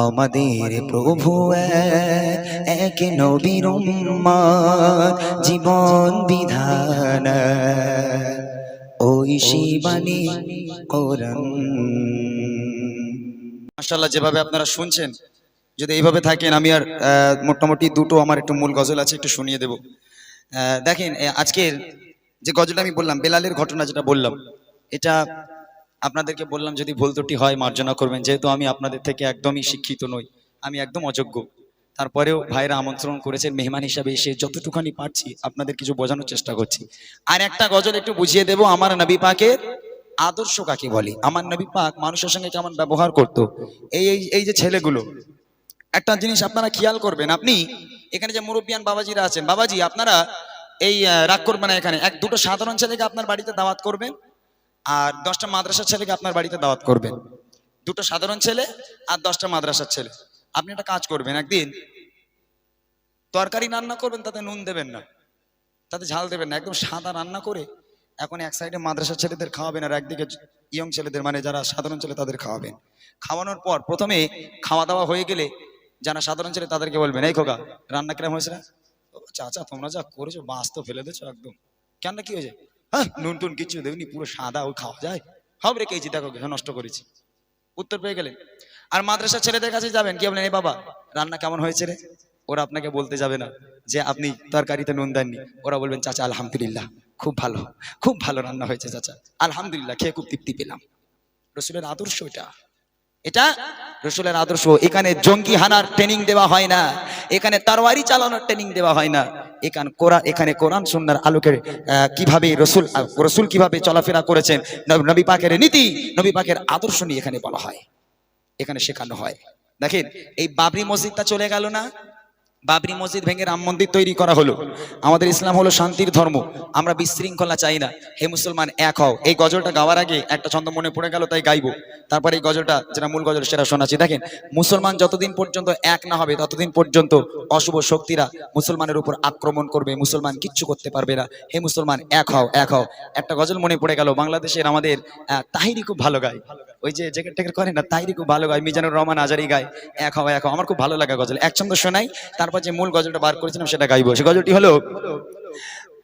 আমাদের প্রভু এক, নবীর জীবন বিধান। ওই শিবানী কোরআন। মাশাল্লাহ যেভাবে আপনারা শুনছেন যদি এইভাবে থাকেন আমি আর মোটামুটি দুটো আমার একটু মূল গজল আছে একটু শুনিয়ে দেব। দেখেন আজকের যে গজলটা আমি বললাম বেলালের ঘটনা যেটা বললাম এটা আপনাদেরকে বললাম, যদি ভুল ত্রুটি হয়, মার্জনা করবেন। যেহেতু আমি আপনাদের থেকে একদমই শিক্ষিত নই, আমি একদম অযোগ্য। তারপরেও ভাইরা আমন্ত্রণ করেছেন, মেহমান হিসাবে এসে যতটুখানি পারছি আপনাদের কিছু বোঝানোর চেষ্টা করছি। আর একটা গজল একটু বুঝিয়ে দেব, আমার নবী পাকের আদর্শ কাকে বলে? আমার নবী পাক মানুষের সঙ্গে কেমন ব্যবহার করত? এই এই এই যে ছেলেগুলো, একটা জিনিস আপনারা খেয়াল করবেন, আপনি এখানে যে মুরব্বিয়ান বাবাজিরা আছেন, বাবাজি আপনারা এই রাগ করবেন না এখানে। এক, দুটো সাধারণ ছেলেকে আপনার বাড়িতে দাওয়াত করবেন আর দশটা মাদ্রাসার ছেলেকে আপনার বাড়িতে দাওয়াত করবেন। দুটো সাধারণ ছেলে আর দশটা মাদ্রাসার ছেলে। আপনি একটা কাজ করবেন একদিন তরকারি রান্না করবেন তাতে নুন দেবেন না। তাতে ঝাল দেবেন না একদম সাদা রান্না করে এখন এক সাইডে মাদ্রাসার ছেলেদের খাওয়াবেন আর একদিকে ইয়ং ছেলেদের মানে যারা সাধারণ ছেলে তাদের খাওয়াবেন। খাওয়ানোর পর প্রথমে খাওয়া দাওয়া হয়ে গেলে যারা সাধারণ ছেলে তাদেরকে বলবেন এই খোকা রান্না কিরম হয়েছে না "ও, চাচা তোমরা যা করেছ বাস তো ফেলে দিয়েছ একদম। কেন কি হয়েছে? হ্যাঁ? নুন টুন কিছু দেবনি, পুরো সাদা, ওই খাওয়া যায়। সব রেখেছি দেখো নষ্ট করেছি। উত্তর পেয়ে গেলেন। আর মাদ্রাসার ছেলেদের কাছে যাবেন, কি বলেন এই বাবা, রান্না কেমন হয়েছে রে? ওরা আপনাকে বলতে যাবে না যে, আপনি তরকারিতে নুন দেননি। ওরা বলবেন, চাচা, আলহামদুলিল্লাহ, খুব ভালো খুব ভালো রান্না হয়েছে, চাচা। আলহামদুলিল্লাহ, খেয়ে খুব তৃপ্তি পেলাম। রসুলের আদর্শ এটা। এটা রসুলের আদর্শ। এখানে জঙ্গি হানার ট্রেনিং দেওয়া হয় না। এখানে তারওয়ারি চালানোর ট্রেনিং দেওয়া হয় না। এখানে কোরআন এখানে কোরআন সুন্নার আলোকে আহ, কীভাবে রসুল রসুল কীভাবে চলাফেরা করেছেন নবী পাকের নীতি নবী পাকের আদর্শ নিয়ে এখানে বলা হয় এখানে শেখানো হয়। দেখেন এই বাবরি মসজিদটা চলে গেল না? বাবরি মসজিদ ভেঙে রাম মন্দির তৈরি করা হলো। আমাদের ইসলাম হলো শান্তির ধর্ম আমরা বিশৃঙ্খলা চাই না। হে মুসলমান এক হও। এই গজলটা গাওয়ার আগে একটা ছন্দ মনে পড়ে গেল তাই গাইবো। তারপরে এই গজলটা, যেটা মূল গজল, সেটা শোনাচ্ছি। দেখেন, মুসলমান যতদিন পর্যন্ত এক না হবে, ততদিন পর্যন্ত অশুভ শক্তিরা মুসলমানের উপর আক্রমণ করবে। মুসলমান কিচ্ছু করতে পারবে না। হে মুসলমান, এক হও এক হও। একটা গজল মনে পড়ে গেল, বাংলাদেশের আমাদের তাহিরি খুব ভালো গায়। ওই যে জ্যাকেট ট্যাকেট করে না, তাহিরি খুব ভালো গায়, মিজানুর রহমান আজারি গায়, এক হও এক হও। আমার খুব ভালো লাগা গজল। এক ছন্দ শোনাই, তারপর যে মূল গজলটা বার করেছিলাম, সেটা গাইবো। সে গজলটি হলো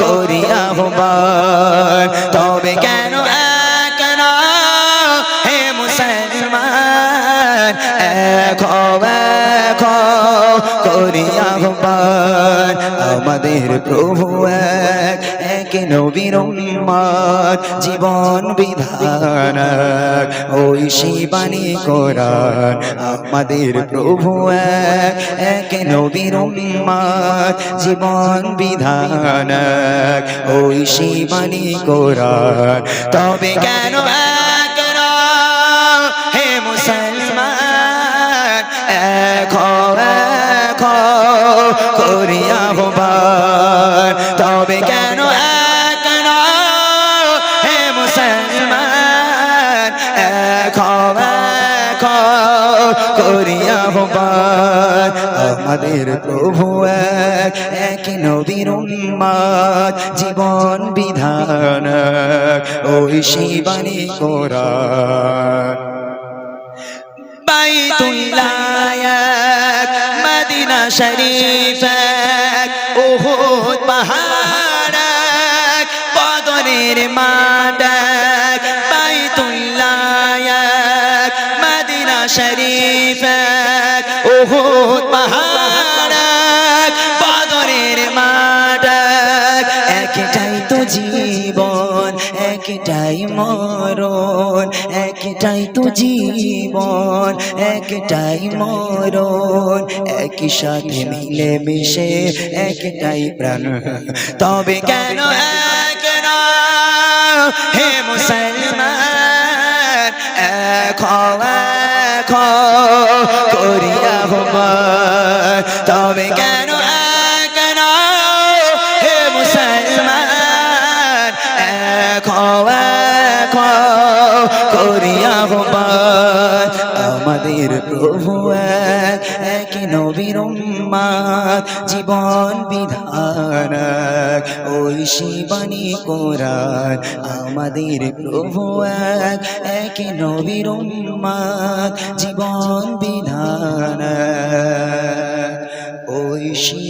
করি আহ্বান করি আহ্বান। আমাদের প্রভু এক এক নবীর উম্মত, জীবন বিধান। ওই শিবানী কোরআন আমাদের প্রভু এক এক নবীর উম্মত, জীবন বিধান। ওই শিবানী কোরআন তবে কেন এক আহ্বান আমাদের প্রভু এক এক নবীর উম্মত, জীবন বিধান ওই শিবানী কোরআন। বাইতুল্লাহ মদিনা শরীফ উহুদ পাহাড় বদরের মাঠ পাহাড় এক, বদরের মাঠ। একটাই তো জীবন একটাই মরণ একটাই তো জীবন একটাই মরণ। একই সাথে মিলে মিশে একটাই প্রাণ। তবে কেন এক হে মুসলমান এক এক এক এক করিয়া হমান আমাদের প্রভু এক এক নবীর উম্মাদ, জীবন বিধান ওই শিবানী কোরআন, আমাদের প্রভু এক এক নবীর উম্মাদ, জীবন বিধান ওই শিব